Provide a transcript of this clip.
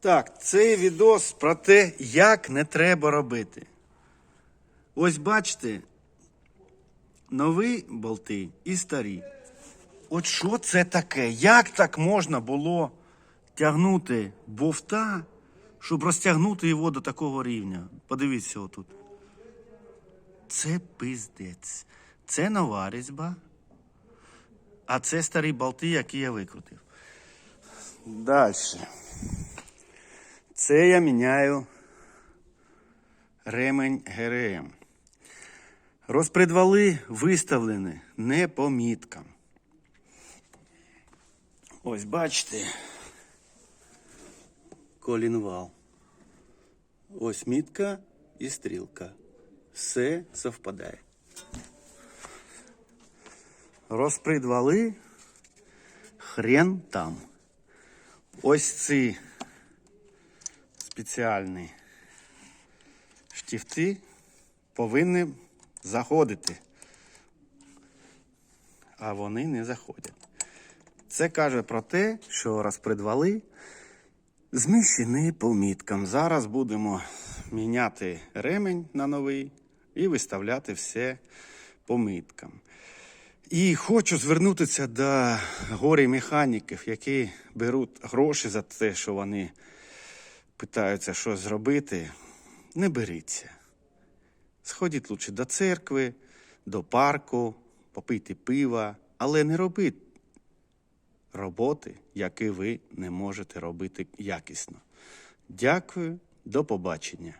Так, цей відос про те, як не треба робити. Ось бачите, нові болти і старі. От що це таке? Як так можна було тягнути бовта, щоб розтягнути його до такого рівня? Подивіться отут. Це пиздець. Це нова різьба, а це старі болти, які я викрутив. Далі. Це я міняю ремень ГРМ. Розпредвали виставлені не по міткам. Ось бачите. Колінвал. Ось мітка і стрілка. Все совпадає. Розпредвали хрен там. Ось ці спеціальні штифти повинні заходити. А вони не заходять. Це каже про те, що розпредвали зміщені по міткам. Зараз будемо міняти ремень на новий і виставляти все по міткам. І хочу звернутися до горі механіків, які беруть гроші за те, що вони питаються що зробити. Не беріться. Сходіть лучше до церкви, до парку, попийте пива, але не робіть роботи, які ви не можете робити якісно. Дякую, до побачення.